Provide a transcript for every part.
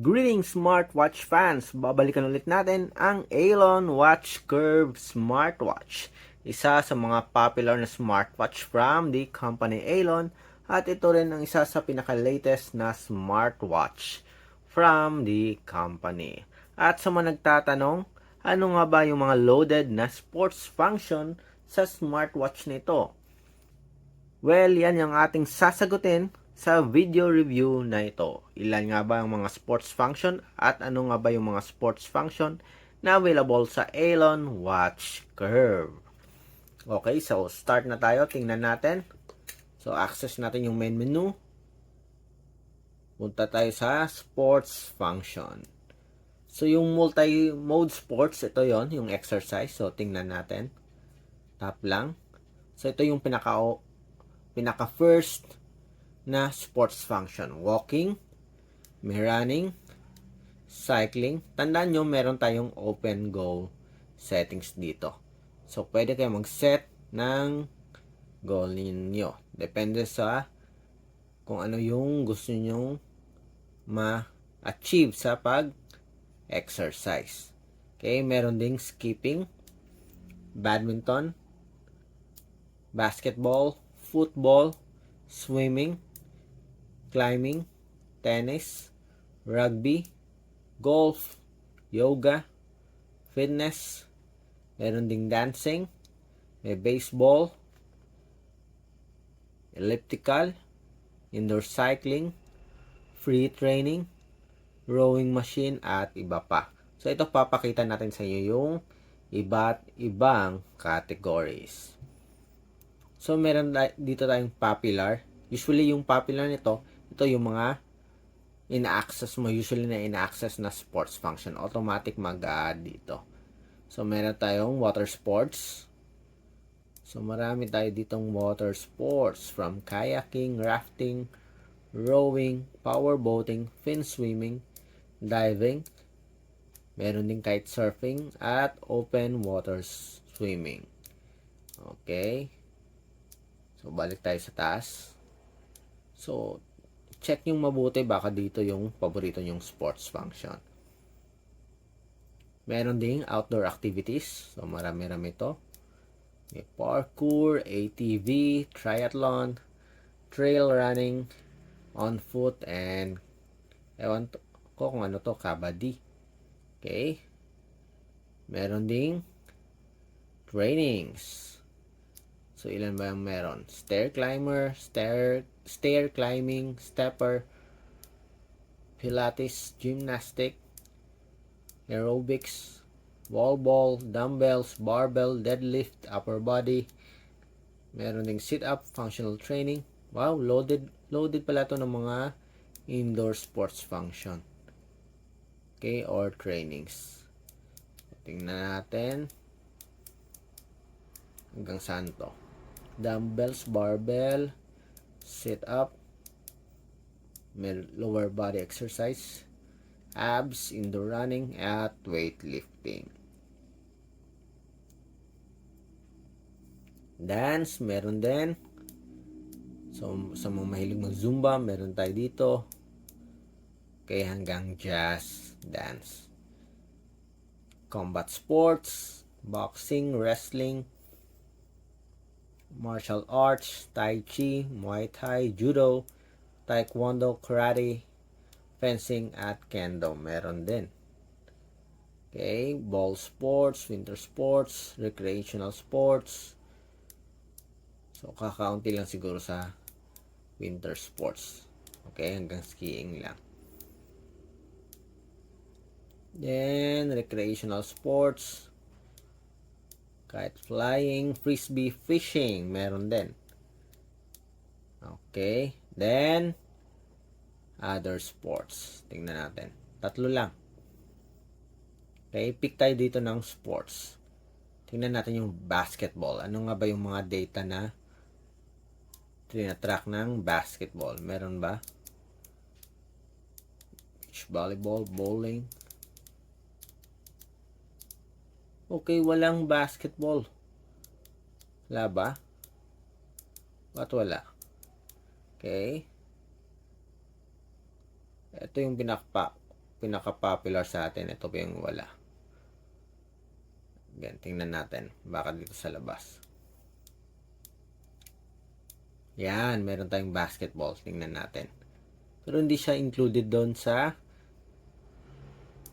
Greetings smartwatch fans! Babalikan ulit natin ang Alon Watch Curve Smartwatch. Isa sa mga popular na smartwatch from the company Alon at ito rin ang isa sa pinaka-latest na smartwatch from the company. At sa mga nagtatanong, ano nga ba yung mga loaded na sports function sa smartwatch nito? Well, yan yung ating sasagutin sa video review na ito. Ilan nga ba ang mga sports function at ano nga ba yung mga sports function na available sa Alon Watch Curve. Okay, so start na tayo. Tingnan natin. So, access natin yung main menu. Punta tayo sa sports function. So, yung multi-mode sports, ito yon yung exercise. So, tingnan natin. Tap lang. So, ito yung pinaka pinaka first na sports function. Walking, may running, cycling. Tandaan nyo, meron tayong open goal settings dito. So, pwede kayo mag-set ng goal ninyo. Depende sa kung ano yung gusto nyong ma-achieve sa pag-exercise. Okay, meron ding skipping, badminton, basketball, football, swimming, climbing, tennis, rugby, golf, yoga, fitness, meron ding dancing, may baseball, elliptical, indoor cycling, free training, rowing machine, at iba pa. So, ito papakita natin sa inyo yung iba't ibang categories. So, meron dito tayong popular. Usually, yung popular nito, ito yung mga ina-access mo. Usually na ina-access na sports function. Automatic mag-add dito. So, meron tayong water sports. So, marami tayo ditong water sports. From kayaking, rafting, rowing, power boating, fin swimming, diving. Meron din kite surfing at open water swimming. Okay. So, balik tayo sa taas. So, check yung mabuti. Baka dito yung paborito yung sports function. Meron ding outdoor activities. So, marami-rami ito. May parkour, ATV, triathlon, trail running, on foot, and ewan ko kung ano to, kabadi. Okay. Meron ding trainings. So, ilan ba yung meron? Stair climber, stair, stair climbing, stepper, pilates, gymnastic, aerobics, wall ball, dumbbells, barbell, deadlift, upper body. Meron ding sit-up, functional training. Wow, loaded, loaded pala to ng mga indoor sports function. Okay, or trainings. Tingnan natin hanggang saan to dumbbells, barbell, sit up, lower body exercise, abs, indoor running, at weightlifting. Dance, meron din. So, sa mga mahilig mag-zumba, meron tayo dito. Okay, hanggang jazz dance. Combat sports, boxing, wrestling, martial arts, tai chi, muay thai, judo, taekwondo, karate, fencing, at kendo. Meron din. Okay, ball sports, winter sports, recreational sports. So, kakaunti lang siguro sa winter sports. Okay, hanggang skiing lang. Then, recreational sports, kite flying, frisbee fishing, meron din. Okay, then, other sports. Tingnan natin. Tatlo lang. Okay, pick tayo dito ng sports. Tingnan natin yung basketball. Ano nga ba yung mga data na trinatrack ng basketball? Meron ba? Beach volleyball, bowling. Okay, walang basketball. Wala ba? Ba't wala? Okay. Ito yung pinaka pinaka-popular sa atin. Ito pa yung wala. Yan, tingnan natin. Baka dito sa labas. Yan, meron tayong basketball. Tingnan natin. Pero hindi siya included doon sa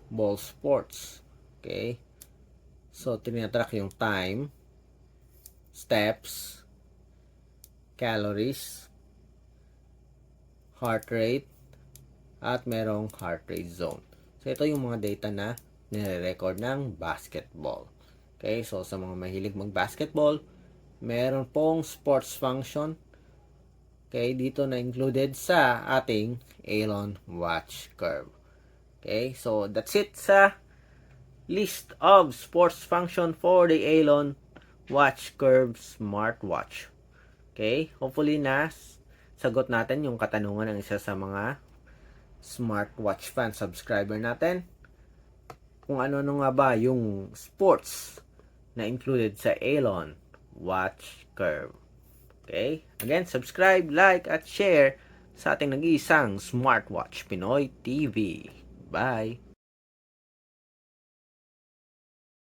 ball sports. Okay? So, tinatrack yung time, steps, calories, heart rate, at merong heart rate zone. So, ito yung mga data na nire-record ng basketball. Okay, so sa mga mahilig mag-basketball, meron pong sports function. Okay, dito na included sa ating Alon Watch Curve. Okay, so that's it sa list of sports function for the Alon Watch Curve smartwatch. Okay, hopefully na sagot natin yung katanungan ng isa sa mga smartwatch fan subscriber natin. Kung ano-ano nga ba yung sports na included sa Alon Watch Curve. Okay? Again, subscribe, like, at share sa ating nag-iisang Smartwatch Pinoy TV. Bye!